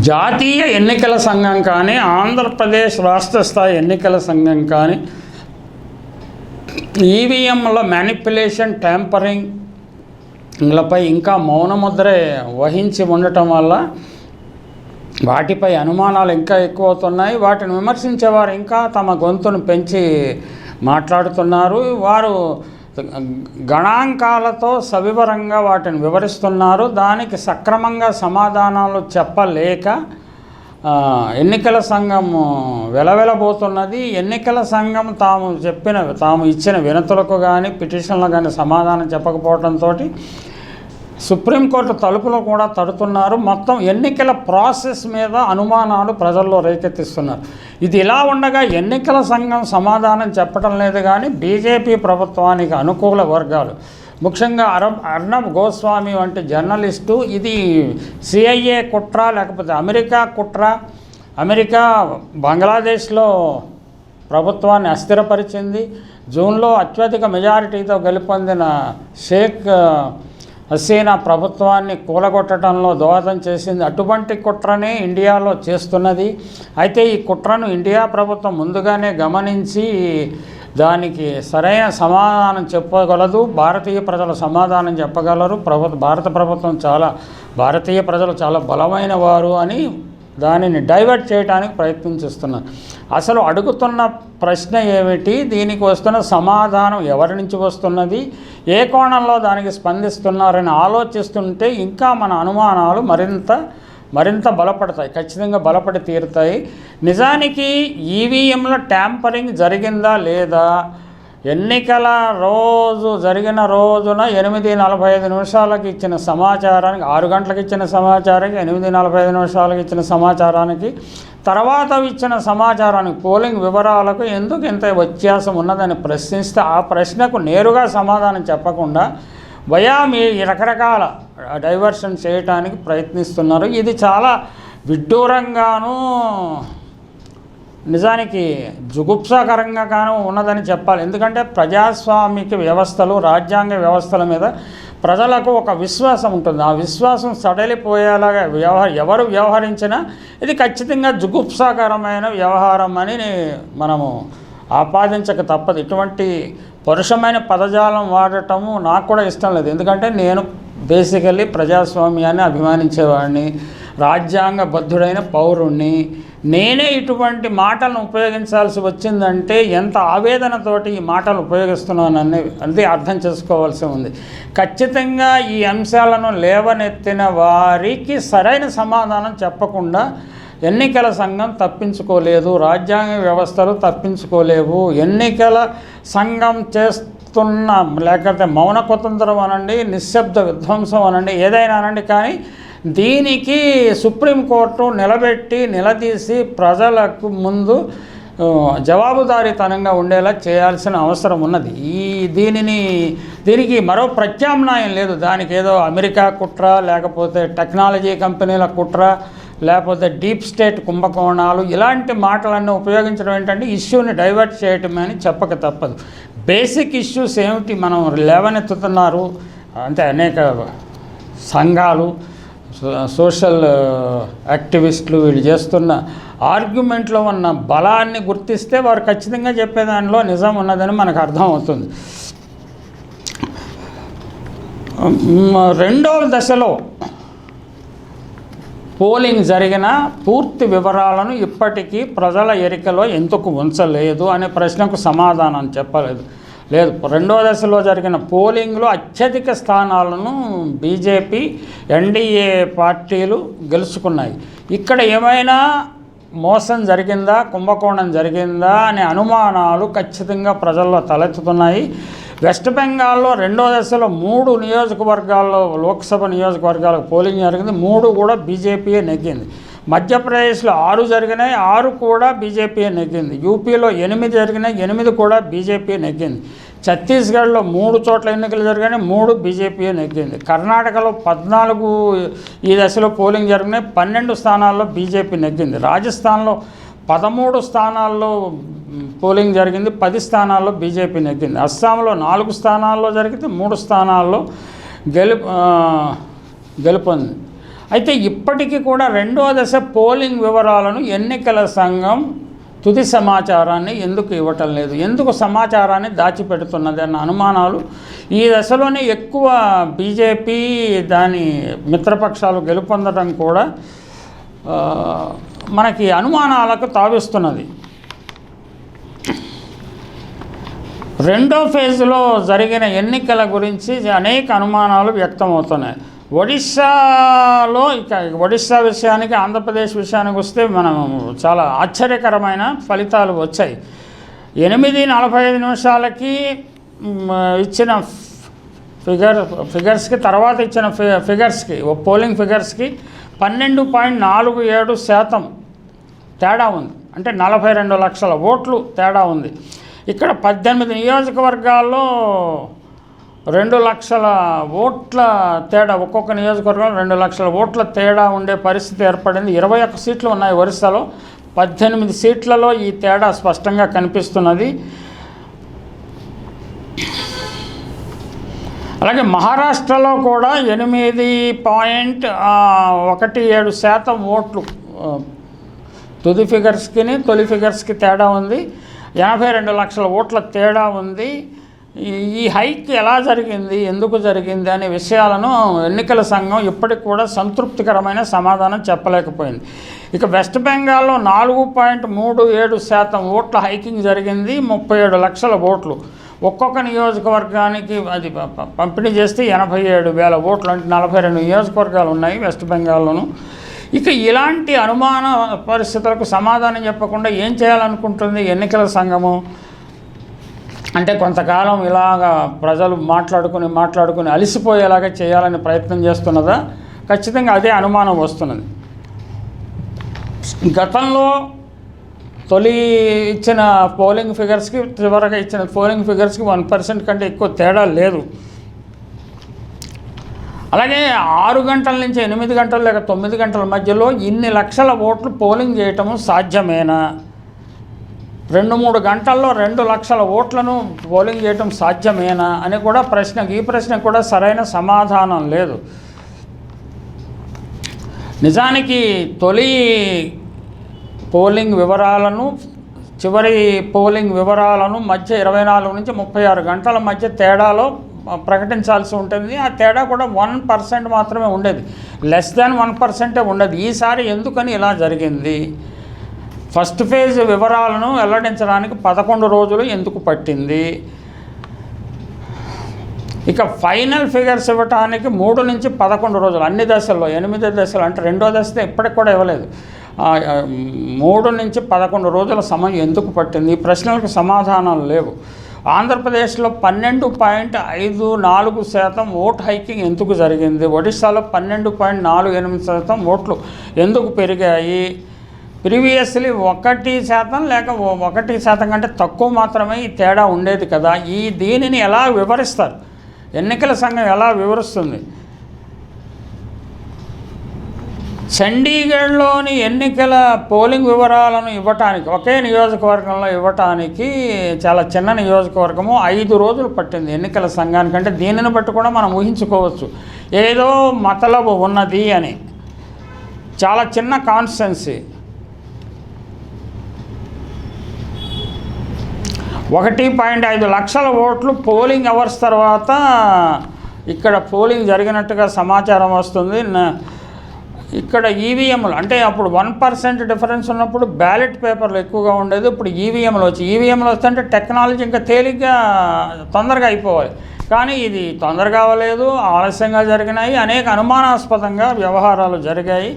జాతీయ ఎన్నికల సంఘం కానీ ఆంధ్రప్రదేశ్ రాష్ట్ర స్థాయి ఎన్నికల సంఘం కానీ ఈవీఎంల మ్యానిపులేషన్ ట్యాంపరింగ్ లపై ఇంకా మౌనముద్రే వహించి ఉండటం వల్ల వాటిపై అనుమానాలు ఇంకా ఎక్కువ అవుతున్నాయి వాటిని విమర్శించేవారు ఇంకా తమ గొంతును పెంచి మాట్లాడుతున్నారు. వారు గణాంకాలతో సవివరంగా వాటిని వివరిస్తున్నారు. దానికి సక్రమంగా సమాధానాలు చెప్పలేక ఎన్నికల సంఘం వెలవెలబోతున్నది. ఎన్నికల సంఘం తాము చెప్పిన తాము ఇచ్చిన వినతులకు కానీ పిటిషన్లకు కానీ సమాధానం చెప్పకపోవడంతో సుప్రీంకోర్టు తలుపులు కూడా తడుతున్నారు. మొత్తం ఎన్నికల ప్రాసెస్ మీద అనుమానాలు ప్రజల్లో రేకెత్తిస్తున్నారు. ఇది ఇలా ఉండగా ఎన్నికల సంఘం సమాధానం చెప్పడం లేదు కానీ బీజేపీ ప్రభుత్వానికి అనుకూల వర్గాలు. ముఖ్యంగా అరబ్ అర్ణబ్ గోస్వామి వంటి జర్నలిస్టు ఇది సిఐఏ కుట్ర లేకపోతే అమెరికా కుట్ర. అమెరికా బంగ్లాదేశ్లో ప్రభుత్వాన్ని అస్థిరపరిచింది. జూన్లో అత్యధిక మెజారిటీతో గెలుపొందిన షేక్ హసీనా ప్రభుత్వాన్ని కూలగొట్టడంలో దోహదం చేసింది. అటువంటి కుట్రనే ఇండియాలో చేస్తున్నది. అయితే ఈ కుట్రను ఇండియా ప్రభుత్వం ముందుగానే గమనించి దానికి సరైన సమాధానం చెప్పగలదు. భారతీయ ప్రజలు సమాధానం చెప్పగలరు. ప్రభుత్వ భారత ప్రభుత్వం చాలా భారతీయ ప్రజలు చాలా బలమైన వారు అని దానిని డైవర్ట్ చేయడానికి ప్రయత్నం చేస్తున్నారు అసలు అడుగుతున్న ప్రశ్న ఏమిటి? దీనికి వస్తున్న సమాధానం ఎవరి నుంచి వస్తున్నది? ఏ కోణంలో దానికి స్పందిస్తున్నారని ఆలోచిస్తుంటే ఇంకా మన అనుమానాలు మరింత మరింత బలపడతాయి ఖచ్చితంగా బలపడి తీరుతాయి. నిజానికి ఈవీఎంల ట్యాంపరింగ్ జరిగిందా లేదా? ఎన్నికల రోజు జరిగిన రోజున ఎనిమిది నలభై ఐదు నిమిషాలకు ఇచ్చిన సమాచారానికి ఆరు గంటలకు ఇచ్చిన సమాచారానికి ఎనిమిది నలభై ఐదు నిమిషాలకు ఇచ్చిన సమాచారానికి తర్వాత ఇచ్చిన సమాచారానికి పోలింగ్ వివరాలకు ఎందుకు ఇంత వ్యత్యాసం ఉన్నదని ప్రశ్నిస్తే ఆ ప్రశ్నకు నేరుగా సమాధానం చెప్పకుండా వయా మీ ఈ రకరకాల డైవర్షన్ చేయటానికి ప్రయత్నిస్తున్నారు. ఇది చాలా విడ్డూరంగాను నిజానికి జుగుప్సాకరంగా గాను ఉన్నదని చెప్పాలి. ఎందుకంటే ప్రజాస్వామిక వ్యవస్థలు రాజ్యాంగ వ్యవస్థల మీద ప్రజలకు ఒక విశ్వాసం ఉంటుంది. ఆ విశ్వాసం సడలిపోయేలాగా వ్యవహార ఎవరు వ్యవహరించినా ఇది ఖచ్చితంగా జుగుప్సాకరమైన వ్యవహారం అని మనము ఆపాదించక తప్పదు. ఇటువంటి పరుషమైన పదజాలం వాడటము నాకు కూడా ఇష్టం లేదు. ఎందుకంటే నేను బేసికల్లీ ప్రజాస్వామ్యాన్ని అభిమానించేవాడిని. రాజ్యాంగబద్ధుడైన పౌరుణ్ణి. నేనే ఇటువంటి మాటలను ఉపయోగించాల్సి వచ్చిందంటే ఎంత ఆవేదనతోటి ఈ మాటలు ఉపయోగిస్తున్నానని అది అర్థం చేసుకోవాల్సి ఉంది. ఖచ్చితంగా ఈ అంశాలను లేవనెత్తిన వారికి సరైన సమాధానం చెప్పకుండా ఎన్నికల సంఘం తప్పించుకోలేదు రాజ్యాంగ వ్యవస్థలు తప్పించుకోలేవు ఎన్నికల సంఘం చేస్తున్న లేకపోతే మౌన కుతంత్రం అనండి నిశ్శబ్ద విధ్వంసం అనండి ఏదైనా అనండి కానీ దీనికి సుప్రీంకోర్టు నిలబెట్టి నిలదీసి ప్రజలకు ముందు జవాబుదారీతనంగా ఉండేలా చేయాల్సిన అవసరం ఉన్నది. ఈ దీనిని దీనికి మరో ప్రత్యామ్నాయం లేదు. దానికి ఏదో అమెరికా కుట్ర లేకపోతే టెక్నాలజీ కంపెనీల కుట్ర లేకపోతే డీప్ స్టేట్ కుంభకోణాలు ఇలాంటి మాటలన్నీ ఉపయోగించడం ఏంటంటే ఇష్యూని డైవర్ట్ చేయటమే అని చెప్పక తప్పదు. బేసిక్ ఇష్యూస్ ఏమిటి? మనం లేవనెత్తుతున్నారు. అంటే అనేక సంఘాలు సోషల్ యాక్టివిస్టులు వీళ్ళు చేస్తున్న ఆర్గ్యుమెంట్లో ఉన్న బలాన్ని గుర్తిస్తే వారు ఖచ్చితంగా చెప్పే దానిలో నిజం ఉన్నదని మనకు అర్థం అవుతుంది రెండవ దశలో పోలింగ్ జరిగిన పూర్తి వివరాలను ఇప్పటికీ ప్రజల ఎరికలో ఎందుకు ఉంచలేదు అనే ప్రశ్నకు సమాధానం చెప్పలేదు. లేదు. రెండో దశలో జరిగిన పోలింగ్లో అత్యధిక స్థానాలను బీజేపీ ఎన్డీఏ పార్టీలు గెలుచుకున్నాయి. ఇక్కడ ఏమైనా మోసం జరిగిందా కుంభకోణం జరిగిందా అనే అనుమానాలు ఖచ్చితంగా ప్రజల్లో తలెత్తుతున్నాయి. వెస్ట్ బెంగాల్లో రెండో దశలో మూడు నియోజకవర్గాల్లో లోక్సభ నియోజకవర్గాలకు పోలింగ్ జరిగింది. మూడు కూడా బీజేపీయే నెగ్గింది. మధ్యప్రదేశ్లో ఆరు జరిగినాయి ఆరు కూడా బీజేపీ నెగ్గింది. యూపీలో ఎనిమిది జరిగినాయి ఎనిమిది కూడా బీజేపీ నెగ్గింది. ఛత్తీస్గఢ్లో మూడు చోట్ల ఎన్నికలు జరిగినాయి మూడు బీజేపీ నెగ్గింది కర్ణాటకలో పద్నాలుగు ఈ దశలో పోలింగ్ జరిగినాయి పన్నెండు స్థానాల్లో బీజేపీ నెగ్గింది. రాజస్థాన్లో పదమూడు స్థానాల్లో పోలింగ్ జరిగింది పది స్థానాల్లో బీజేపీ నెగ్గింది. అస్సాంలో నాలుగు స్థానాల్లో జరిగితే మూడు స్థానాల్లో గెలుపు గెలుపొంది అయితే ఇప్పటికీ కూడా రెండో దశ పోలింగ్ వివరాలను ఎన్నికల సంఘం తుది సమాచారాన్ని ఎందుకు ఇవ్వటం లేదు? ఎందుకు సమాచారాన్ని దాచిపెడుతున్నది అన్న అనుమానాలు? ఈ దశలోనే ఎక్కువ బీజేపీ దాని మిత్రపక్షాలు గెలుపొందడం కూడా మనకి అనుమానాలకు తావిస్తున్నది. రెండో ఫేజ్లో జరిగిన ఎన్నికల గురించి అనేక అనుమానాలు వ్యక్తమవుతున్నాయి. ఒడిస్సాలో ఇక ఒడిస్సా విషయానికి ఆంధ్రప్రదేశ్ విషయానికి వస్తే మనం చాలా ఆశ్చర్యకరమైన ఫలితాలు వచ్చాయి. ఎనిమిది నలభై ఐదు నిమిషాలకి ఇచ్చిన ఫిగర్ ఫిగర్స్కి తర్వాత ఇచ్చిన ఫి ఫిగర్స్కి ఓ పోలింగ్ ఫిగర్స్కి పన్నెండు పాయింట్ నాలుగు ఏడు శాతం తేడా ఉంది. అంటే నలభై రెండు లక్షల ఓట్లు తేడా ఉంది. ఇక్కడ పద్దెనిమిది నియోజకవర్గాల్లో రెండు లక్షల ఓట్ల తేడా ఒక్కొక్క నియోజకవర్గంలో రెండు లక్షల ఓట్ల తేడా ఉండే పరిస్థితి ఏర్పడింది. ఇరవై ఒక్క సీట్లు ఉన్నాయి ఒరిస్సాలో. పద్దెనిమిది సీట్లలో ఈ తేడా స్పష్టంగా కనిపిస్తున్నది. అలాగే మహారాష్ట్రలో కూడా ఎనిమిది పాయింట్ ఒకటి ఏడు శాతం ఓట్లు తుది ఫిగర్స్కి తొలి ఫిగర్స్కి తేడా ఉంది. ఎనభై రెండు లక్షల ఓట్ల తేడా ఉంది. ఈ- ఈ హైక్ ఎలా జరిగింది ఎందుకు జరిగింది అనే విషయాలను ఎన్నికల సంఘం ఇప్పటికి కూడా సంతృప్తికరమైన సమాధానం చెప్పలేకపోయింది. ఇక వెస్ట్ బెంగాల్లో నాలుగు పాయింట్ మూడు ఏడు శాతం ఓట్ల హైకింగ్ జరిగింది ముప్పై ఏడు లక్షల ఓట్లు. ఒక్కొక్క నియోజకవర్గానికి అది ప- పంపిణీ చేస్తే ఎనభై ఏడు వేల ఓట్లు అంటే నలభై రెండు నియోజకవర్గాలు ఉన్నాయి వెస్ట్ బెంగాల్లోనూ. ఇక ఇలాంటి అనుమాన పరిస్థితులకు సమాధానం చెప్పకుండా ఏం చేయాలనుకుంటుంది ఎన్నికల సంఘము? అంటే కొంతకాలం ఇలాగా ప్రజలు మాట్లాడుకుని మాట్లాడుకుని అలసిపోయేలాగా చేయాలని ప్రయత్నం చేస్తున్నదా? ఖచ్చితంగా అదే అనుమానం వస్తున్నది. గతంలో తొలి ఇచ్చిన పోలింగ్ ఫిగర్స్కి చివరగా ఇచ్చిన పోలింగ్ ఫిగర్స్కి వన్ పర్సెంట్ కంటే ఎక్కువ తేడా లేదు. అలాగే ఆరు గంటల నుంచి ఎనిమిది గంటలు లేక తొమ్మిది గంటల మధ్యలో ఇన్ని లక్షల ఓట్లు పోలింగ్ చేయటము సాధ్యమేనా? రెండు మూడు గంటల్లో రెండు లక్షల ఓట్లను పోలింగ్ చేయటం సాధ్యమేనా అని కూడా ప్రశ్న ఈ ప్రశ్నకు కూడా సరైన సమాధానం లేదు. నిజానికి తొలి పోలింగ్ వివరాలను చివరి పోలింగ్ వివరాలను మధ్య ఇరవై నాలుగు నుంచి ముప్పై ఆరు గంటల మధ్య తేడాలో ప్రకటించాల్సి ఉంటుంది. ఆ తేడా కూడా వన్ పర్సెంట్ మాత్రమే ఉండేది. లెస్ దాన్ వన్ పర్సెంటే ఉండదు. ఈసారి ఎందుకని ఇలా జరిగింది? ఫస్ట్ ఫేజ్ వివరాలను వెల్లడించడానికి పదకొండు రోజులు ఎందుకు పట్టింది? ఇక ఫైనల్ ఫిగర్స్ ఇవ్వటానికి మూడు నుంచి పదకొండు రోజులు. అన్ని దశల్లో ఎనిమిది దశలు అంటే రెండో దశ ఇప్పటికి కూడా ఇవ్వలేదు. మూడు నుంచి పదకొండు రోజుల సమయం ఎందుకు పట్టింది? ఈ ప్రశ్నలకు సమాధానాలు లేవు. ఆంధ్రప్రదేశ్లో పన్నెండు పాయింట్ ఐదు నాలుగు శాతం ఓట్ హైకింగ్ ఎందుకు జరిగింది? ఒడిశాలో పన్నెండు పాయింట్ నాలుగు ఎనిమిది శాతం ఓట్లు ఎందుకు పెరిగాయి? ప్రీవియస్లీ ఒకటి శాతం లేక ఒకటి శాతం కంటే తక్కువ మాత్రమే ఈ తేడా ఉండేది కదా. ఈ దీనిని ఎలా వివరిస్తారు? ఎన్నికల సంఘం ఎలా వివరిస్తుంది? చండీగఢ్లోని ఎన్నికల పోలింగ్ వివరాలను ఇవ్వటానికి ఒకే నియోజకవర్గంలో ఇవ్వటానికి చాలా చిన్న నియోజకవర్గము ఐదు రోజులు పట్టింది ఎన్నికల సంఘానికంటే. దీనిని బట్టి కూడా మనం ఊహించుకోవచ్చు. ఏదో మతలబు ఉన్నది అని. చాలా చిన్న కాన్స్టెన్సీ. ఒకటి పాయింట్ ఐదు లక్షల ఓట్లు పోలింగ్ అవర్స్ తర్వాత ఇక్కడ పోలింగ్ జరిగినట్టుగా సమాచారం వస్తుంది. ఇక్కడ ఈవీఎంలు అంటే అప్పుడు వన్ పర్సెంట్ డిఫరెన్స్ ఉన్నప్పుడు బ్యాలెట్ పేపర్లు ఎక్కువగా ఉండేది ఇప్పుడు ఈవీఎంలు వచ్చి ఈవీఎంలు వస్తుంటే టెక్నాలజీ ఇంకా తేలిగ్గా తొందరగా అయిపోవాలి. కానీ ఇది తొందరగా అవ్వలేదు ఆలస్యంగా జరిగినాయి అనేక అనుమానాస్పదంగా వ్యవహారాలు జరిగాయి.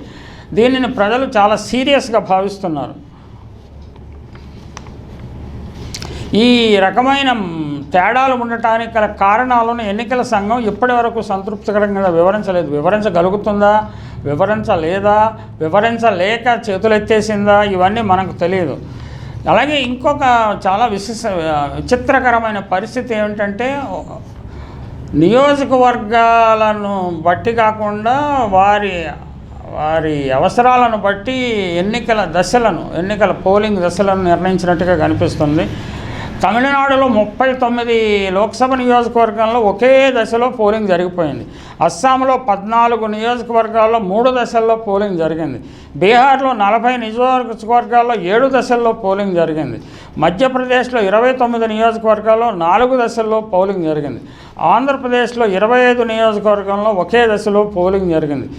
దీనిని ప్రజలు చాలా సీరియస్గా భావిస్తున్నారు. ఈ రకమైన తేడాలు ఉండటానికి గల కారణాలను ఎన్నికల సంఘం ఇప్పటి వరకు సంతృప్తికరంగా వివరించలేదు. వివరించగలుగుతుందా? వివరించలేదా? వివరించలేక చేతులెత్తేసిందా? ఇవన్నీ మనకు తెలియదు అలాగే ఇంకొక చాలా విశిష్ట విచిత్రకరమైన పరిస్థితి ఏమిటంటే నియోజకవర్గాలను బట్టి కాకుండా వారి వారి అవసరాలను బట్టి ఎన్నికల దశలను ఎన్నికల పోలింగ్ దశలను నిర్ణయించినట్టుగా కనిపిస్తుంది. తమిళనాడులో ముప్పై తొమ్మిది లోక్సభ నియోజకవర్గంలో ఒకే దశలో పోలింగ్ జరిగిపోయింది. అస్సాంలో పద్నాలుగు నియోజకవర్గాల్లో మూడు దశల్లో పోలింగ్ జరిగింది. బీహార్లో నలభై నియోజకవర్గాల్లో ఏడు దశల్లో పోలింగ్ జరిగింది. మధ్యప్రదేశ్లో ఇరవై తొమ్మిది నియోజకవర్గాల్లో నాలుగు దశల్లో పోలింగ్ జరిగింది. ఆంధ్రప్రదేశ్లో ఇరవై ఐదు నియోజకవర్గంలో ఒకే దశలో పోలింగ్ జరిగింది.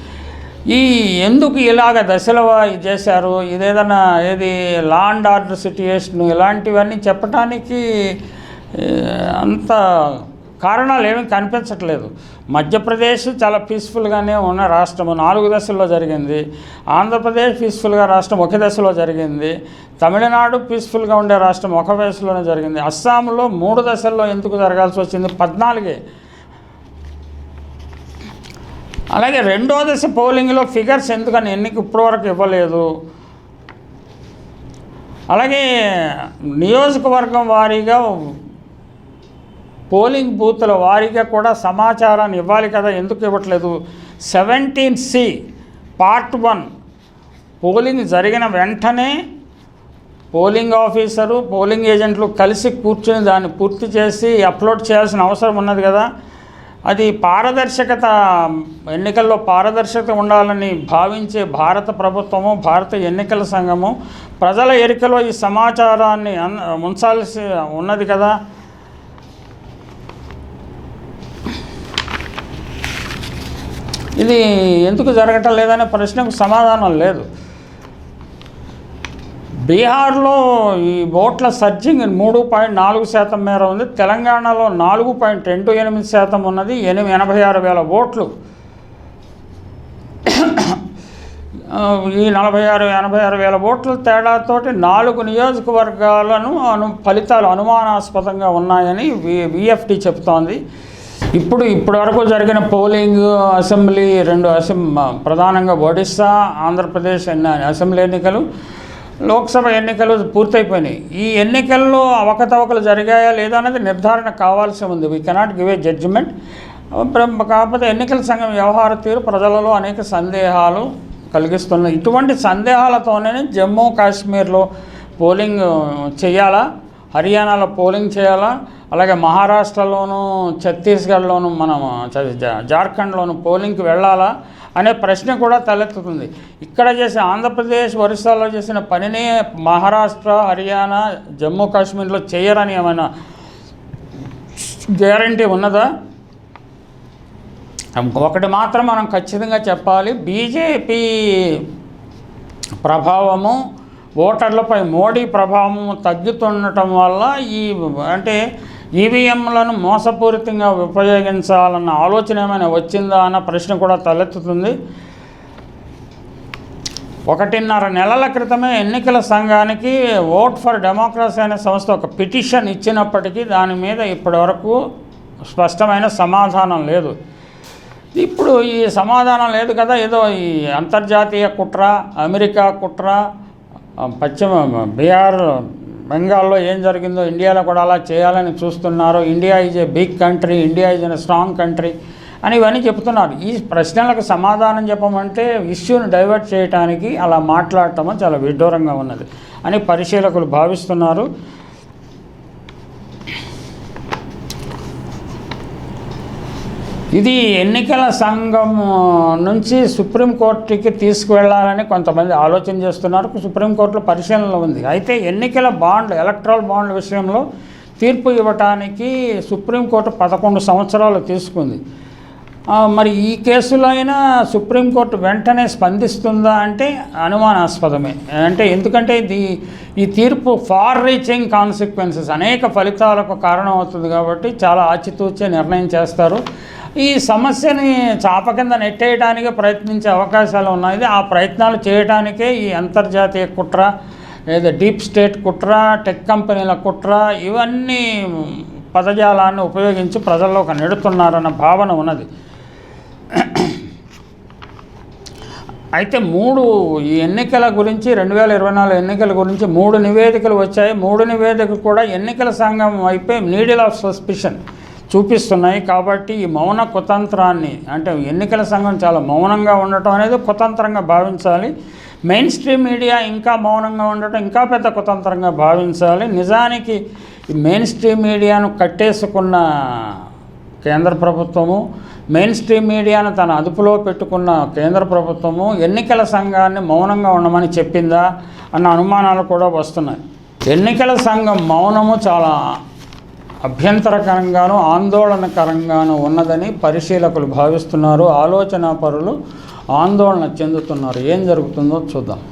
ఈ ఎందుకు ఇలాగ దశల చేశారు? ఇదేదన్నా ఏది లా అండ్ ఆర్డర్ సిట్యుయేషన్ ఇలాంటివన్నీ చెప్పడానికి అంత కారణాలు ఏమీ కనిపించట్లేదు. మధ్యప్రదేశ్ చాలా పీస్ఫుల్గానే ఉన్న రాష్ట్రము. నాలుగు దశల్లో జరిగింది. ఆంధ్రప్రదేశ్ పీస్ఫుల్గా రాష్ట్రం ఒక దశలో జరిగింది. తమిళనాడు పీస్ఫుల్గా ఉండే రాష్ట్రం ఒక దశలోనే జరిగింది. అస్సాంలో మూడు దశల్లో ఎందుకు జరగాల్సి వచ్చింది? పద్నాలుగే. అలాగే రెండో దశ పోలింగ్లో ఫిగర్స్ ఎందుకని ఎన్నిక ఇప్పటివరకు ఇవ్వలేదు. అలాగే నియోజకవర్గం వారీగా పోలింగ్ బూత్ల వారీగా కూడా సమాచారాన్ని ఇవ్వాలి కదా ఎందుకు ఇవ్వట్లేదు? Seventeen C part one polling జరిగిన వెంటనే పోలింగ్ ఆఫీసరు పోలింగ్ ఏజెంట్లు కలిసి కూర్చుని దాన్ని పూర్తి చేసి అప్లోడ్ చేయాల్సిన అవసరం ఉన్నది కదా. అది పారదర్శకత ఎన్నికల్లో పారదర్శకత ఉండాలని భావించే భారత ప్రభుత్వము భారత ఎన్నికల సంఘము ప్రజల ఎరికలో ఈ సమాచారాన్ని అన్- ఉంచాల్సి ఉన్నది కదా. ఇది ఎందుకు జరగటం లేదనే ప్రశ్నకు సమాధానం లేదు. బీహార్లో ఈ ఓట్ల సర్జింగ్ మూడు పాయింట్ నాలుగు శాతం మేర ఉంది. తెలంగాణలో నాలుగు పాయింట్ రెండు ఎనిమిది శాతం ఉన్నది. ఎనిమిది ఎనభై ఆరు వేల ఓట్లు. ఈ నలభై ఆరు ఎనభై ఆరు వేల ఓట్ల తేడాతోటి నాలుగు నియోజకవర్గాలను అను ఫలితాలు అనుమానాస్పదంగా ఉన్నాయని వి విఎఫ్టి చెప్తోంది. ఇప్పుడు ఇప్పటి వరకు జరిగిన పోలింగ్ అసెంబ్లీ రెండు అసెం ప్రధానంగా ఒడిస్సా ఆంధ్రప్రదేశ్ అసెంబ్లీ ఎన్నికలు లోక్సభ ఎన్నికలు పూర్తయిపోయినాయి. ఈ ఎన్నికల్లో అవకతవకలు జరిగాయా లేదా అనేది నిర్ధారణ కావాల్సి ఉంది. We cannot give a judgement కాకపోతే ఎన్నికల సంఘం వ్యవహార తీరు ప్రజలలో అనేక సందేహాలు కలిగిస్తున్నాయి ఇటువంటి సందేహాలతోనే జమ్మూ కాశ్మీర్లో పోలింగ్ చేయాలా? హర్యానాలో పోలింగ్ చేయాలా? అలాగే మహారాష్ట్రలోను ఛత్తీస్గఢ్లోను మనం చ- జా- జార్ఖండ్లోను పోలింగ్కి వెళ్ళాలా? అనే ప్రశ్న కూడా తలెత్తుతుంది. ఇక్కడ చేసిన ఆంధ్రప్రదేశ్ ఒరిస్సాలో చేసిన పనినే మహారాష్ట్ర హర్యానా జమ్మూ కాశ్మీర్లో చేయరని ఏమైనా గ్యారంటీ ఉన్నదా? ఒకటి మాత్రం మనం ఖచ్చితంగా చెప్పాలి. బీజేపీ ప్రభావము ఓటర్లపై మోడీ ప్రభావం తగ్గుతుండటం వల్ల ఈ అంటే ఈవీఎంలను మోసపూరితంగా ఉపయోగించాలన్న ఆలోచన ఏమైనా వచ్చిందా అన్న ప్రశ్న కూడా తలెత్తుతుంది. ఒకటిన్నర నెలల క్రితమే ఎన్నికల సంఘానికి ఓట్ ఫర్ డెమోక్రసీ అనే సంస్థ ఒక పిటిషన్ ఇచ్చినప్పటికీ దాని మీద ఇప్పటివరకు స్పష్టమైన సమాధానం లేదు. ఇప్పుడు ఈ సమాధానం లేదు కదా ఏదో ఈ అంతర్జాతీయ కుట్ర అమెరికా కుట్ర పశ్చిమ బీహార్ బెంగాల్లో ఏం జరిగిందో ఇండియాలో కూడా అలా చేయాలని చూస్తున్నారు. India is a big country India is a strong country అని ఇవన్నీ చెప్తున్నారు. ఈ ప్రశ్నలకు సమాధానం చెప్పమంటే ఇష్యూని డైవర్ట్ చేయడానికి అలా మాట్లాడటం చాలా విడ్డూరంగా ఉన్నది అని పరిశీలకులు భావిస్తున్నారు. ఇది ఎన్నికల సంఘం నుంచి సుప్రీంకోర్టుకి తీసుకువెళ్ళాలని కొంతమంది ఆలోచన చేస్తున్నారు. సుప్రీంకోర్టులో పరిశీలనలో ఉంది. అయితే ఎన్నికల బాండ్ ఎలక్ట్రల్ బాండ్ విషయంలో తీర్పు ఇవ్వటానికి సుప్రీంకోర్టు పదకొండు సంవత్సరాలు తీసుకుంది. మరి ఈ కేసులో అయినా సుప్రీంకోర్టు వెంటనే స్పందిస్తుందా అంటే అనుమానాస్పదమే. అంటే ఎందుకంటే ఇది ఈ తీర్పు ఫార్ రీచింగ్ కాన్సిక్వెన్సెస్ అనేక ఫలితాలకు కారణమవుతుంది కాబట్టి చాలా ఆచితూచే నిర్ణయం చేస్తారు. ఈ సమస్యని చాప కింద నెట్టేయడానికి ప్రయత్నించే అవకాశాలు ఉన్నాయి. ఆ ప్రయత్నాలు చేయడానికే ఈ అంతర్జాతీయ కుట్ర లేదా డీప్ స్టేట్ కుట్ర టెక్ కంపెనీల కుట్ర ఇవన్నీ పదజాలాన్ని ఉపయోగించి ప్రజల్లోకి నెడుతున్నారన్న భావన ఉన్నది. అయితే మూడు ఈ ఎన్నికల గురించి రెండు వేల ఇరవై నాలుగు ఎన్నికల గురించి మూడు నివేదికలు వచ్చాయి. మూడు నివేదికలు కూడా ఎన్నికల సంఘం వైపే నీడిల్ ఆఫ్ సస్పిషన్ చూపిస్తున్నాయి కాబట్టి ఈ మౌన కుతంత్రాన్ని అంటే ఎన్నికల సంఘం చాలా మౌనంగా ఉండటం అనేది కుతంత్రంగా భావించాలి. మెయిన్ స్ట్రీమ్ మీడియా ఇంకా మౌనంగా ఉండటం ఇంకా పెద్ద కుతంత్రంగా భావించాలి. నిజానికి మెయిన్ స్ట్రీమ్ మీడియాను కట్టేసుకున్న కేంద్ర ప్రభుత్వము మెయిన్ స్ట్రీమ్ మీడియాను తన అదుపులో పెట్టుకున్న కేంద్ర ప్రభుత్వము ఎన్నికల సంఘాన్ని మౌనంగా ఉండమని చెప్పిందా అన్న అనుమానాలు కూడా వస్తున్నాయి. ఎన్నికల సంఘం మౌనము చాలా అభ్యంతరకరంగానూ ఆందోళనకరంగానూ ఉన్నదని పరిశీలకులు భావిస్తున్నారు. ఆలోచనాపరులు ఆందోళన చెందుతున్నారు. ఏం జరుగుతుందో చూద్దాం.